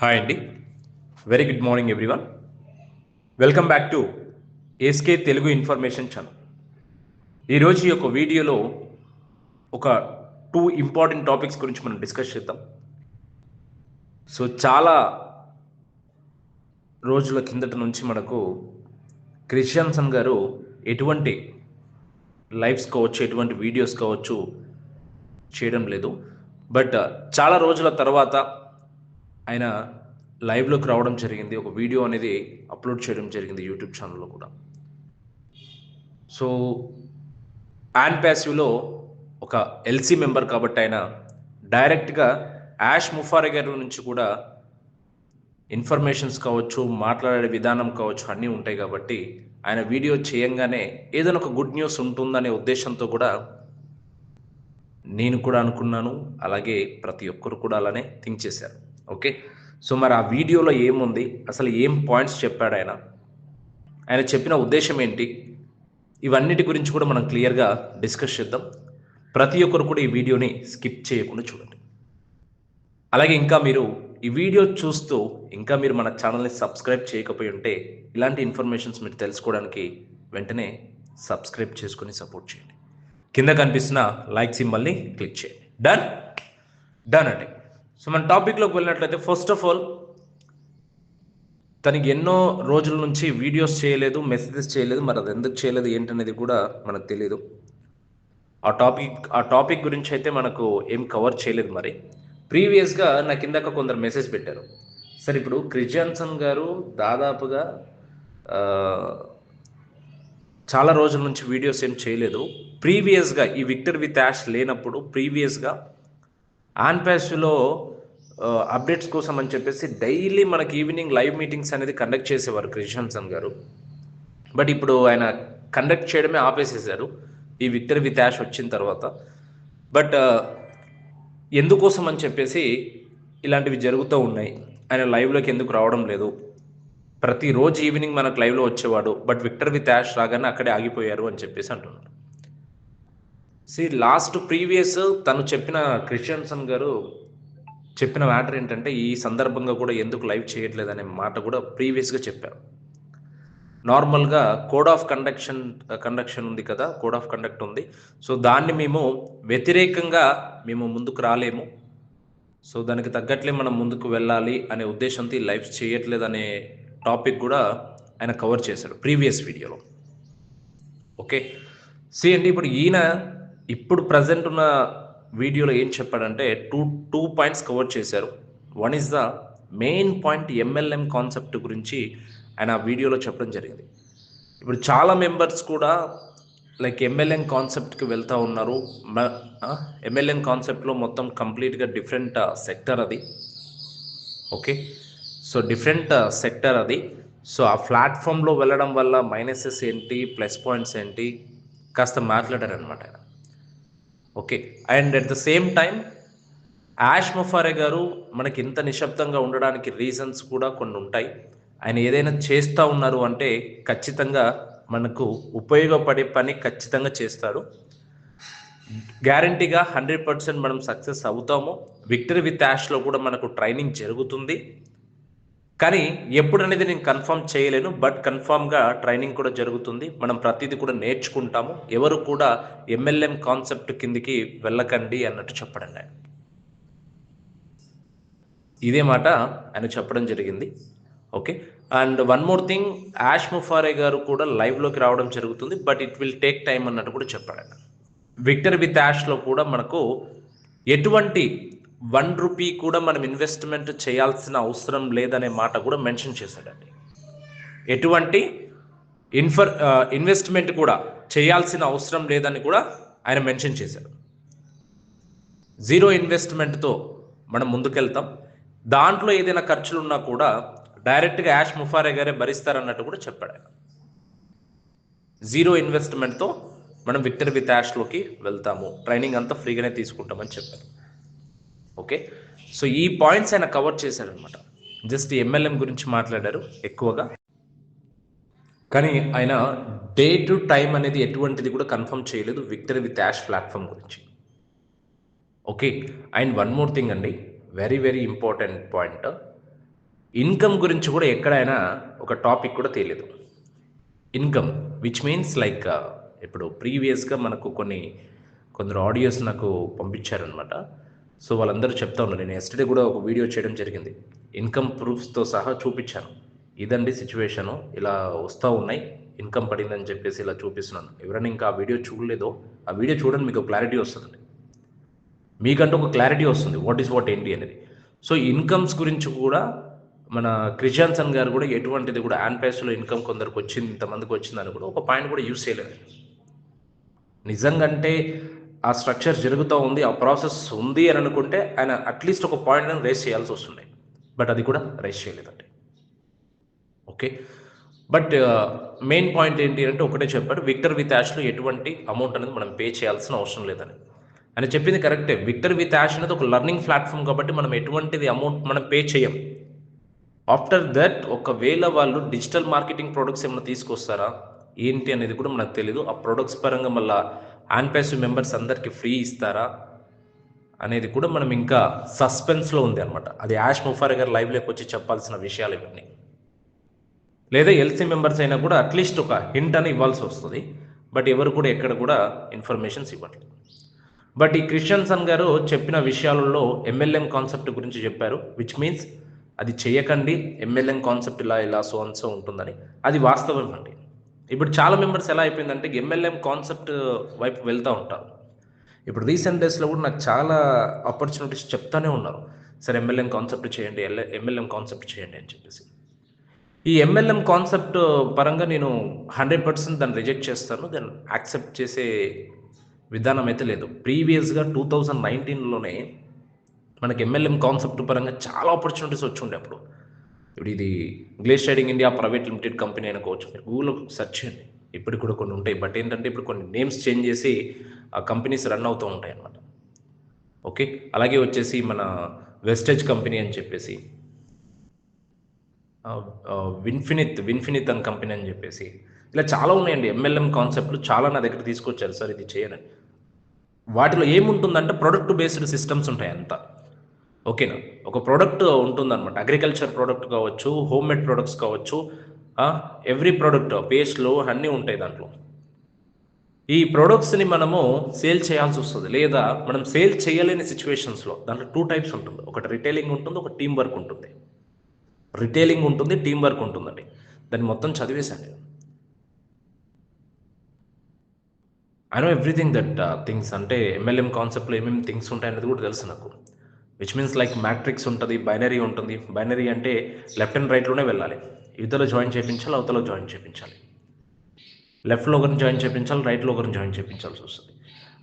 Hi అండి very good morning everyone welcome back to ఏస్కే Telugu information channel ఈరోజు ఈ యొక్క వీడియోలో ఒక టూ ఇంపార్టెంట్ టాపిక్స్ గురించి మనం డిస్కస్ చేద్దాం. సో చాలా రోజుల కిందట నుంచి మనకు క్రిస్టియన్సన్ గారు ఎటువంటి లైవ్స్ కావచ్చు ఎటువంటి వీడియోస్ కావచ్చు చేయడం లేదు. బట్ uh, చాలా రోజుల తర్వాత ఆయన లైవ్లోకి రావడం జరిగింది. ఒక వీడియో అనేది అప్లోడ్ చేయడం జరిగింది యూట్యూబ్ ఛానల్లో కూడా. సో యాన్ ప్యాసివ్లో ఒక ఎల్సీ మెంబర్ కాబట్టి ఆయన డైరెక్ట్గా యాష్ ముఫారే గారి నుంచి కూడా ఇన్ఫర్మేషన్స్ కావచ్చు మాట్లాడే విధానం కావచ్చు అన్నీ ఉంటాయి కాబట్టి ఆయన వీడియో చేయంగానే ఏదైనా ఒక గుడ్ న్యూస్ ఉంటుందనే ఉద్దేశంతో కూడా నేను కూడా అనుకున్నాను. అలాగే ప్రతి ఒక్కరు కూడా అలానే థింక్ చేశారు. ఓకే? సో మరి ఆ వీడియోలో ఏముంది? అసలు ఏం పాయింట్స్ చెప్పాడు ఆయన? ఆయన చెప్పిన ఉద్దేశం ఏంటి? ఇవన్నిటి గురించి కూడా మనం క్లియర్గా డిస్కస్ చేద్దాం. ప్రతి ఒక్కరు కూడా ఈ వీడియోని స్కిప్ చేయకుండా చూడండి. అలాగే ఇంకా మీరు ఈ వీడియో చూస్తూ ఇంకా మీరు మన ఛానల్ని సబ్స్క్రైబ్ చేయకపోయి ఉంటే ఇలాంటి ఇన్ఫర్మేషన్స్ మీరు తెలుసుకోవడానికి వెంటనే సబ్స్క్రైబ్ చేసుకుని సపోర్ట్ చేయండి. కింద కనిపిస్తున్న లైక్ సింబల్ని క్లిక్ చేయండి. డన్? డన్ అండి. సో మన టాపిక్లోకి వెళ్ళినట్లయితే ఫస్ట్ ఆఫ్ ఆల్ తనకి ఎన్నో రోజుల నుంచి వీడియోస్ చేయలేదు మెసేజెస్ చేయలేదు మరి అది ఎందుకు చేయలేదు ఏంటనేది కూడా మనకు తెలియదు ఆ టాపిక్ ఆ టాపిక్ గురించి అయితే మనకు ఏం కవర్ చేయలేదు మరి. ప్రీవియస్గా నా కిందక కొందరు మెసేజ్ పెట్టారు. సరే ఇప్పుడు క్రిస్ జాన్సన్ గారు దాదాపుగా చాలా రోజుల నుంచి వీడియోస్ ఏం చేయలేదు. ప్రీవియస్గా ఈ విక్టర్ విత్ యాష్ లేనప్పుడు ప్రీవియస్గా ఆన్ ప్యాస్లో అప్డేట్స్ కోసం అని చెప్పేసి డైలీ మనకి ఈవినింగ్ లైవ్ మీటింగ్స్ అనేది కండక్ట్ చేసేవారు క్రిషన్సన్ గారు. బట్ ఇప్పుడు ఆయన కండక్ట్ చేయడమే ఆపేసేసారు. ఈ విక్టర్ విత్ యాష్ వచ్చిన తర్వాత. బట్ ఎందుకోసం అని చెప్పేసి ఇలాంటివి జరుగుతూ ఉన్నాయి. ఆయన లైవ్లోకి ఎందుకు రావడం లేదు. ప్రతిరోజు ఈవినింగ్ మనకు లైవ్లో వచ్చేవాడు. బట్ విక్టర్ విత్ యాష్ రాగానే అక్కడే ఆగిపోయారు అని చెప్పేసి అంటున్నారు సి లాస్ట్ ప్రీవియస్ తను చెప్పిన క్రిస్టియన్సన్ గారు చెప్పిన మ్యాటర్ ఏంటంటే ఈ సందర్భంగా కూడా ఎందుకు లైవ్ చేయట్లేదు అనే మాట కూడా ప్రీవియస్గా చెప్పారు. నార్మల్గా కోడ్ ఆఫ్ కండక్షన్ కండక్షన్ ఉంది కదా కోడ్ ఆఫ్ కండక్ట్ ఉంది. సో దాన్ని మేము వ్యతిరేకంగా మేము ముందుకు రాలేము. సో దానికి తగ్గట్లే మనం ముందుకు వెళ్ళాలి అనే ఉద్దేశంతో ఈ లైవ్ చేయట్లేదు అనే టాపిక్ కూడా ఆయన కవర్ చేశాడు ప్రీవియస్ వీడియోలో. ఓకే? సి అండి ఇప్పుడు ఈయన ఇప్పుడు ప్రజెంట్ ఉన్న వీడియోలో ఏం చెప్పాడంటే టూ టూ పాయింట్స్ కవర్ చేశారు. One is the main point MLM concept గురించి ఆయన ఆ వీడియోలో చెప్పడం జరిగింది. ఇప్పుడు చాలా మెంబర్స్ కూడా లైక్ ఎంఎల్ఎన్ కాన్సెప్ట్కి వెళ్తూ ఉన్నారు. ఎంఎల్ఎన్ కాన్సెప్ట్లో మొత్తం కంప్లీట్గా డిఫరెంట్ సెక్టర్ అది. ఓకే సో డిఫరెంట్ సెక్టర్ అది. సో ఆ ప్లాట్ఫామ్లో వెళ్ళడం వల్ల మైనసెస్ ఏంటి ప్లస్ పాయింట్స్ ఏంటి కాస్త మాట్లాడారు అనమాట ఆయన. Okay. And at the same time ash ముఫారే గారు మనకి ఇంత నిశ్శబ్దంగా ఉండడానికి రీజన్స్ కూడా కొన్ని ఉంటాయి. ఆయన ఏదైనా చేస్తూ ఉన్నారు అంటే ఖచ్చితంగా మనకు ఉపయోగపడే పని ఖచ్చితంగా చేస్తారు. గ్యారంటీగా హండ్రెడ్ పర్సెంట్ మనం సక్సెస్ అవుతాము. విక్టరీ విత్ యాష్లో కూడా మనకు ట్రైనింగ్ జరుగుతుంది. కానీ ఎప్పుడు అనేది నేను కన్ఫర్మ్ చేయలేను బట్ కన్ఫామ్గా ట్రైనింగ్ కూడా జరుగుతుంది. మనం ప్రతిదీ కూడా నేర్చుకుంటాము. ఎవరు కూడా ఎంఎల్ఎం కాన్సెప్ట్ కిందికి వెళ్ళకండి అన్నట్టు చెప్పడం ఆయన ఇదే మాట ఆయన చెప్పడం జరిగింది. Okay? And one more thing ash ముఫారే గారు కూడా లైవ్లోకి రావడం జరుగుతుంది but it will take time అన్నట్టు కూడా చెప్పాడు ఆయన. విక్టర్ విత్ యాష్లో కూడా మనకు ఎటువంటి వన్ రూపీ కూడా మనం ఇన్వెస్ట్మెంట్ చేయాల్సిన అవసరం లేదనే మాట కూడా మెన్షన్ చేశాడండి. ఎటువంటి ఇన్ఫర్ ఇన్వెస్ట్మెంట్ కూడా చేయాల్సిన అవసరం లేదని కూడా ఆయన మెన్షన్ చేశాడు. జీరో ఇన్వెస్ట్మెంట్తో మనం ముందుకెళ్తాం. దాంట్లో ఏదైనా ఖర్చులు ఉన్నా కూడా డైరెక్ట్గా యాష్ ముఫారే గారే భరిస్తారన్నట్టు కూడా చెప్పాడు ఆయన. జీరో ఇన్వెస్ట్మెంట్తో మనం విక్టర్ విత్ యాష్లోకి వెళ్తాము. ట్రైనింగ్ అంతా ఫ్రీగానే తీసుకుంటామని చెప్పారు. ఓకే? సో ఈ పాయింట్స్ ఆయన కవర్ చేశారనమాట జస్ట్ ఎంఎల్ఎం గురించి మాట్లాడారు ఎక్కువగా. కానీ ఆయన డే టు టైం అనేది ఎటువంటిది కూడా కన్ఫర్మ్ చేయలేదు విక్టరీ విత్ యాష్ ప్లాట్ఫామ్ గురించి. Okay? And one more thing అండి. Very very important point. Income గురించి కూడా ఎక్కడైనా ఒక టాపిక్ కూడా తెలియదు ఇన్కమ్ విచ్ మీన్స్ లైక్ ఇప్పుడు ప్రీవియస్గా మనకు కొన్ని కొందరు ఆడియోస్ నాకు పంపించారనమాట సో వాళ్ళందరూ చెప్తా ఉన్నారు. నేను ఎస్టర్డే కూడా ఒక వీడియో చేయడం జరిగింది. ఇన్కమ్ ప్రూఫ్స్తో సహా చూపించాను. ఇదండి సిచ్యువేషను ఇలా వస్తూ ఉన్నాయి. ఇన్కమ్ పడిందని చెప్పేసి ఇలా చూపిస్తున్నాను. ఎవరైనా ఇంకా ఆ వీడియో చూడలేదో ఆ వీడియో చూడండి మీకు క్లారిటీ వస్తుంది మీకంటూ ఒక క్లారిటీ వస్తుంది. వాట్ ఈస్ వాట్ ఏంటి అనేది. సో ఇన్కమ్స్ గురించి కూడా మన క్రిజాన్సన్ గారు కూడా ఎటువంటిది కూడా ఆన్పేస్లో ఇన్కమ్ కొందరికి వచ్చింది ఇంతమందికి వచ్చిందని కూడా ఒక పాయింట్ కూడా యూస్ చేయలేదు. నిజంగా అంటే ఆ స్ట్రక్చర్ జరుగుతూ ఉంది ఆ ప్రాసెస్ ఉంది అని అనుకుంటే ఆయన అట్లీస్ట్ ఒక పాయింట్ అని రేస్ చేయాల్సి వస్తుండే బట్ అది కూడా రేస్ చేయలేదండి. ఓకే బట్ మెయిన్ పాయింట్ ఏంటి అంటే ఒకటే చెప్పారు విక్టర్ విత్ యాష్లో ఎటువంటి అమౌంట్ అనేది మనం పే చేయాల్సిన అవసరం లేదని అని చెప్పింది కరెక్టే విక్టర్ విత్ యాష్ అనేది ఒక లర్నింగ్ ప్లాట్ఫామ్ కాబట్టి మనం ఎటువంటిది అమౌంట్ మనం పే చేయం. ఆఫ్టర్ దట్ ఒకవేళ వాళ్ళు డిజిటల్ మార్కెటింగ్ ప్రొడక్ట్స్ ఏమైనా తీసుకొస్తారా? ఏంటి అనేది కూడా మనకు తెలియదు ఆ ప్రొడక్ట్స్ పరంగా మళ్ళీ ఆన్పాసివ్ మెంబర్స్ అందరికీ ఫ్రీ ఇస్తారా అనేది కూడా మనం ఇంకా సస్పెన్స్లో ఉంది అనమాట అది యాష్ ముఫార్ గారు లైవ్లోకి వచ్చి చెప్పాల్సిన విషయాలు ఇవన్నీ. లేదా ఎల్సీ మెంబర్స్ అయినా కూడా అట్లీస్ట్ ఒక హింట్ అని ఇవ్వాల్సి వస్తుంది. బట్ ఎవరు కూడా ఎక్కడ కూడా ఇన్ఫర్మేషన్స్ ఇవ్వట్లేదు. బట్ ఈ క్రిస్టియన్సన్ గారు చెప్పిన విషయాలలో ఎంఎల్ఎం కాన్సెప్ట్ గురించి చెప్పారు విచ్ మీన్స్ అది చేయకండి ఎంఎల్ఎం కాన్సెప్ట్ ఇలా ఇలా సో అండ్ సో ఉంటుందని. అది వాస్తవం అండి. ఇప్పుడు చాలా మెంబర్స్ ఎలా అయిపోయిందంటే ఎంఎల్ఎం కాన్సెప్ట్ వైపు వెళ్తూ ఉంటారు. ఇప్పుడు రీసెంట్ డేస్లో కూడా నాకు చాలా ఆపర్చునిటీస్ చెప్తానే ఉన్నారు. సరే ఎంఎల్ఎం కాన్సెప్ట్ చేయండి ఎంఎల్ఎం కాన్సెప్ట్ చేయండి అని చెప్పేసి. ఈ ఎంఎల్ఎం కాన్సెప్ట్ పరంగా నేను హండ్రెడ్ పర్సెంట్ దాన్ని రిజెక్ట్ చేస్తాను. దాన్ని యాక్సెప్ట్ చేసే విధానం అయితే లేదు. ప్రీవియస్గా టూ థౌజండ్ నైన్టీన్లోనే మనకి ఎంఎల్ఎం కాన్సెప్ట్ పరంగా చాలా ఆపర్చునిటీస్ వచ్చి ఉండే అప్పుడు. ఇప్పుడు ఇది English trading India private limited company అనుకోవచ్చు మీరు గూగుల్లో సెర్చ్ చేయండి. ఇప్పటికి కూడా కొన్ని ఉంటాయి బట్ ఏంటంటే ఇప్పుడు కొన్ని నేమ్స్ చేంజ్ చేసి ఆ కంపెనీస్ రన్ అవుతూ ఉంటాయి అన్నమాట. ఓకే? అలాగే వచ్చేసి మన వెస్టేజ్ కంపెనీ అని చెప్పేసి విన్ఫినిత్ విన్ఫినిత్ అని కంపెనీ అని చెప్పేసి ఇలా చాలా ఉన్నాయండి. ఎంఎల్ఎం కాన్సెప్ట్లు చాలా నా దగ్గర తీసుకొచ్చారు. సార్ ఇది చేయనని వాటిలో ఏముంటుందంటే ప్రొడక్ట్ బేస్డ్ సిస్టమ్స్ ఉంటాయి అంతా. ఓకేనా? ఒక ప్రోడక్ట్ ఉంటుందన్నమాట. అగ్రికల్చర్ ప్రోడక్ట్ కావచ్చు హోమ్ మేడ్ ప్రోడక్ట్స్ కావచ్చు ఎవ్రీ ప్రోడక్ట్ పేస్ట్లు అన్నీ ఉంటాయి దాంట్లో. ఈ ప్రొడక్ట్స్ని మనము సేల్ చేయాల్సి వస్తుంది. లేదా మనం సేల్ చేయలేని సిచ్యువేషన్స్లో దాంట్లో టూ టైప్స్ ఉంటుంది. ఒకటి రిటైలింగ్ ఉంటుంది ఒక టీం వర్క్ ఉంటుంది. రిటైలింగ్ ఉంటుంది టీం వర్క్ ఉంటుందండి. దాన్ని మొత్తం చదివేశాను I know everything that things అంటే ఎంఎల్ఎం కాన్సెప్ట్లో ఏమేమి థింగ్స్ ఉంటాయి అనేది కూడా తెలుసు నాకు. విచ్ మీన్స్ లైక్ మ్యాట్రిక్స్ ఉంటుంది బైనరీ ఉంటుంది. బైనరీ అంటే లెఫ్ట్ అండ్ రైట్లోనే వెళ్ళాలి. ఇద్దరు జాయిన్ చేయించాలి అవతల జాయిన్ చేయించాలి లెఫ్ట్లో ఒకరిని జాయిన్ చేయించాలి రైట్లో ఒకరిని జాయిన్ చేయించాల్సి వస్తుంది.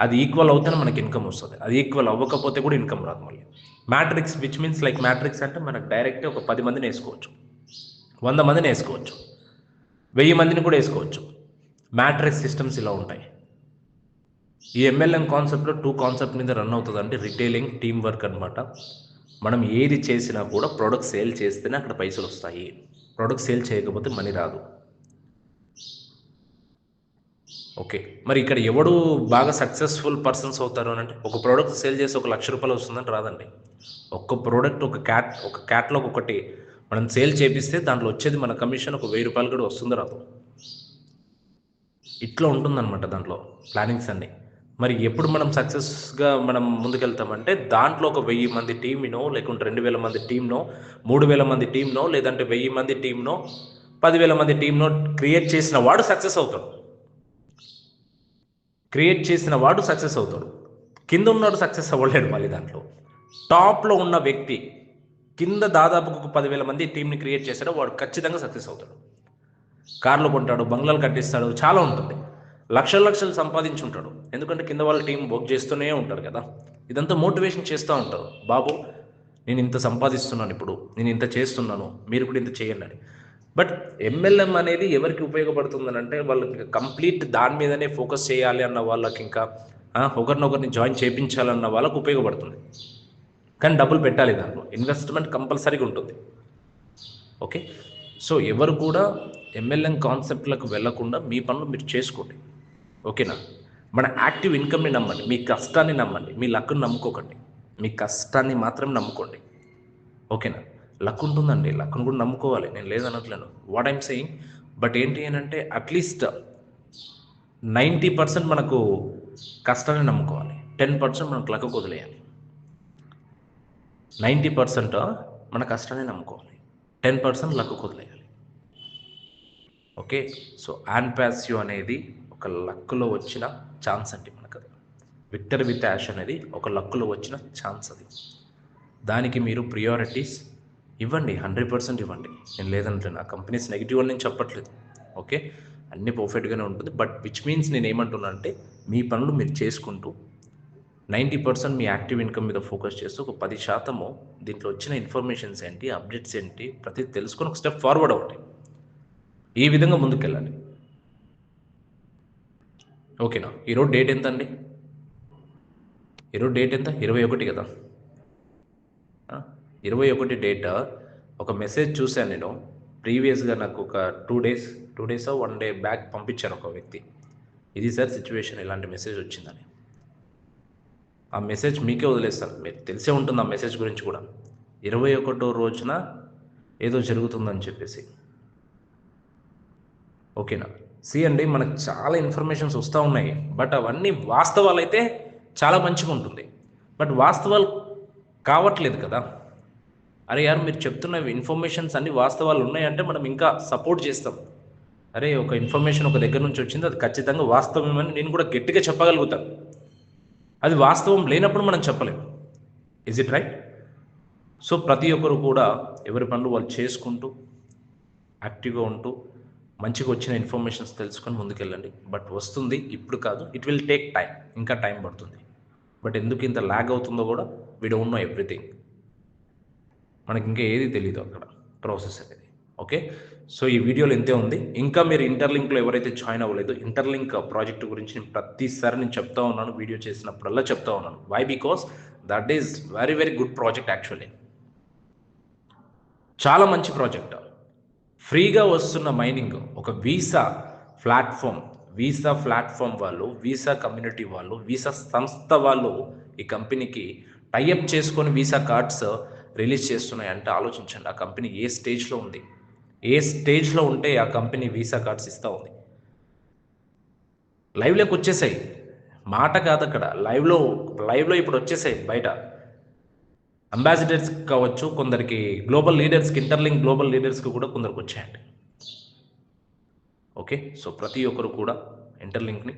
అది ఈక్వల్ అవుతేనే మనకి ఇన్కమ్ వస్తుంది. అది ఈక్వల్ అవ్వకపోతే కూడా ఇన్కమ్ రాదు మళ్ళీ. Matrix which means like matrix అంటే మనకు డైరెక్ట్ ఒక పది మందిని వేసుకోవచ్చు. వంద మందిని వేసుకోవచ్చు. వెయ్యి మందిని కూడా వేసుకోవచ్చు. మ్యాట్రిక్స్ సిస్టమ్స్ ఇలా ఉంటాయి. ఈ ఎంఎల్ఎం కాన్సెప్ట్లో టూ కాన్సెప్ట్ మీద రన్ అవుతుంది అంటే రిటైలింగ్ టీమ్ వర్క్ అనమాట మనం ఏది చేసినా కూడా ప్రోడక్ట్ సేల్ చేస్తేనే అక్కడ పైసలు వస్తాయి. ప్రోడక్ట్ సేల్ చేయకపోతే మనీ రాదు. ఓకే మరి ఇక్కడ ఎవడు బాగా సక్సెస్ఫుల్ పర్సన్స్ అవుతారు అని అంటే ఒక ప్రోడక్ట్ సేల్ చేసి ఒక లక్ష రూపాయలు వస్తుందని రాదండి. ఒక్క ప్రోడక్ట్ ఒక క్యాట్ ఒక క్యాట్లాగ్ ఒకటి మనం సేల్ చేపిస్తే దాంట్లో వచ్చేది మన కమిషన్ ఒక వెయ్యి రూపాయలు కూడా వస్తుంది రాదు. ఇట్లా ఉంటుందన్నమాట దాంట్లో ప్లానింగ్స్ అన్నీ. మరి ఎప్పుడు మనం సక్సెస్గా మనం ముందుకెళ్తామంటే దాంట్లో ఒక వెయ్యి మంది టీమ్నో లేకుంటే రెండు వేల మంది టీమ్నో మూడు వేల మంది టీమ్నో లేదంటే వెయ్యి మంది టీమ్నో పదివేల మంది టీమ్నో క్రియేట్ చేసిన వాడు సక్సెస్ అవుతాడు. క్రియేట్ చేసిన వాడు సక్సెస్ అవుతాడు. కింద ఉన్నాడు సక్సెస్ అవ్వలేడు మళ్ళీ దాంట్లో. టాప్లో ఉన్న వ్యక్తి కింద దాదాపు ఒక పదివేల మంది టీంని క్రియేట్ చేశాడో వాడు ఖచ్చితంగా సక్సెస్ అవుతాడు. కార్లు కొంటాడు బంగ్లాలు కట్టిస్తాడు చాలా ఉంటుంది. లక్షల లక్షలు సంపాదించుంటాడు ఎందుకంటే కింద వాళ్ళ టీం వర్క్ చేస్తూనే ఉంటారు కదా. ఇదంతా మోటివేషన్ చేస్తూ ఉంటారు. బాబు నేను ఇంత సంపాదిస్తున్నాను ఇప్పుడు. నేను ఇంత చేస్తున్నాను. మీరు కూడా ఇంత చేయండి అని. బట్ ఎంఎల్ఎం అనేది ఎవరికి ఉపయోగపడుతుందని అంటే వాళ్ళకి కంప్లీట్ దాని మీదనే ఫోకస్ చేయాలి అన్న వాళ్ళకి ఇంకా ఒకరినొకరిని జాయిన్ చేయించాలన్న వాళ్ళకు ఉపయోగపడుతుంది. కానీ డబ్బులు పెట్టాలి దాంట్లో. ఇన్వెస్ట్మెంట్ కంపల్సరీగా ఉంటుంది. ఓకే? సో ఎవరు కూడా ఎంఎల్ఎం కాన్సెప్ట్లకు వెళ్ళకుండా మీ పనులు మీరు చేసుకోండి. ఓకేనా? మన యాక్టివ్ ఇన్కమ్ని నమ్మండి మీ కష్టాన్ని నమ్మండి మీ లక్ను నమ్ముకోకండి. మీ కష్టాన్ని మాత్రం నమ్ముకోండి. ఓకేనా? లక్ ఉంటుందండి లక్ను కూడా నమ్ముకోవాలి. నేను లేదనట్లేను వాట్ ఐమ్ సెయింగ్ బట్ ఏంటి అని అంటే అట్లీస్ట్ నైంటీ పర్సెంట్ మనకు కష్టాన్ని నమ్ముకోవాలి. టెన్ పర్సెంట్ మనకు లక్ వదిలేయాలి. నైంటీ పర్సెంట్ మన కష్టాన్ని నమ్ముకోవాలి. టెన్ పర్సెంట్ లక్ వదిలేయాలి. ఓకే? సో యాన్ ప్యాస్యూ అనేది ఒక లక్లో వచ్చిన ఛాన్స్ అండి మనకు అది విక్టర్ విత్ యాష్ అనేది ఒక లక్లో వచ్చిన ఛాన్స్ అది. దానికి మీరు ప్రియారిటీస్ ఇవ్వండి హండ్రెడ్ పర్సెంట్ ఇవ్వండి. నేను లేదంటే నా కంపెనీస్ నెగిటివ్ అని నేను చెప్పట్లేదు. ఓకే అన్నీ పర్ఫెక్ట్గానే ఉంటుంది. బట్ విచ్ మీన్స్ నేను ఏమంటున్నా అంటే మీ పనులు మీరు చేసుకుంటూ నైంటీ పర్సెంట్ మీ యాక్టివ్ ఇన్కమ్ మీద ఫోకస్ చేస్తూ ఒక పది శాతము దీంట్లో వచ్చిన ఇన్ఫర్మేషన్స్ ఏంటి అప్డేట్స్ ఏంటి ప్రతి తెలుసుకొని ఒక స్టెప్ ఫార్వర్డ్ అవ్వండి. ఈ విధంగా ముందుకెళ్ళాలి? ఓకేనా? ఈరోజు డేట్ ఎంత అండి ఈరోజు డేట్ ఎంత? ఇరవై ఒకటి కదా? ఇరవై ఒకటి డేట్. ఒక మెసేజ్ చూశాను నేను. ప్రీవియస్గా నాకు ఒక two days two days one day back పంపించాను ఒక వ్యక్తి. ఇది సార్ సిచ్యువేషన్ ఇలాంటి మెసేజ్ వచ్చిందని. ఆ మెసేజ్ మీకే వదిలేస్తాను. మీరు తెలిసే ఉంటుంది ఆ మెసేజ్ గురించి కూడా. ఇరవై ఒకటో రోజున ఏదో జరుగుతుందని చెప్పేసి. ఓకేనా? సి అండి మనకు చాలా ఇన్ఫర్మేషన్స్ వస్తూ ఉన్నాయి. బట్ అవన్నీ వాస్తవాలు అయితే చాలా మంచిగా ఉంటుంది. బట్ వాస్తవాలు కావట్లేదు కదా. అరే యార్ మీరు చెప్తున్న ఇన్ఫర్మేషన్స్ అన్ని వాస్తవాలు ఉన్నాయంటే మనం ఇంకా సపోర్ట్ చేస్తాం. అరే ఒక ఇన్ఫర్మేషన్ ఒక దగ్గర నుంచి వచ్చింది అది ఖచ్చితంగా వాస్తవమని నేను కూడా గట్టిగా చెప్పగలుగుతాను అది వాస్తవం లేనప్పుడు మనం చెప్పలేము ఇజ్ ఇట్ రైట్ సో ప్రతి ఒక్కరు కూడా ఎవరి పనులు వాళ్ళు చేసుకుంటూ యాక్టివ్గా ఉంటూ మంచిగా వచ్చిన ఇన్ఫర్మేషన్స్ తెలుసుకొని ముందుకెళ్ళండి. బట్ వస్తుంది ఇప్పుడు కాదు. ఇట్ విల్ టేక్ టైం ఇంకా టైం పడుతుంది. బట్ ఎందుకు ఇంత ల్యాగ్ అవుతుందో కూడా వీ డోంట్ నో ఎవ్రీథింగ్ మనకి ఇంకా ఏది తెలియదు అక్కడ ప్రాసెస్ అనేది. ఓకే సో ఈ వీడియోలో ఇంతే ఉంది. ఇంకా మీరు ఇంటర్లింక్లో ఎవరైతే జాయిన్ అవ్వలేదు ఇంటర్లింక్ ప్రాజెక్ట్ గురించి నేను ప్రతిసారి నేను చెప్తా ఉన్నాను వీడియో చేసినప్పుడల్లా చెప్తా ఉన్నాను. Why because that is very very good project actually చాలా మంచి ప్రాజెక్ట్ ఫ్రీగా వస్తున్న మైనింగ్ ఒక వీసా ప్లాట్ఫామ్ వీసా ప్లాట్ఫామ్ వాళ్ళు వీసా కమ్యూనిటీ వాళ్ళు వీసా సంస్థ వాళ్ళు ఈ కంపెనీకి టైఅప్ చేసుకొని వీసా కార్డ్స్ రిలీజ్ చేస్తున్నాయంటే ఆలోచించండి. ఆ కంపెనీ ఏ స్టేజ్లో ఉంది? ఏ స్టేజ్లో ఉంటే ఆ కంపెనీ వీసా కార్డ్స్ ఇస్తూ ఉంది? లైవ్లోకి వచ్చేసాయి. మాట కాదు అక్కడ లైవ్లో లైవ్లో ఇప్పుడు వచ్చేసాయి బయట. అంబాసిడర్స్ కావచ్చు కొందరికి గ్లోబల్ లీడర్స్కి ఇంటర్లింక్ గ్లోబల్ లీడర్స్కి కూడా కొందరికి వచ్చాయండి. ఓకే సో ప్రతి ఒక్కరు కూడా ఇంటర్లింక్ని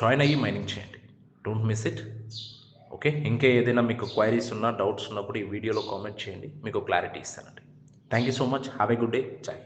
జాయిన్ అయ్యి మైనింగ్ చేయండి. డోంట్ మిస్ ఇట్ ఓకే ఇంకా ఏదైనా మీకు క్వైరీస్ ఉన్నా డౌట్స్ ఉన్నప్పుడు ఈ వీడియోలో కామెంట్ చేయండి. మీకు క్లారిటీ ఇస్తానండి. Thank you so much have a good day జై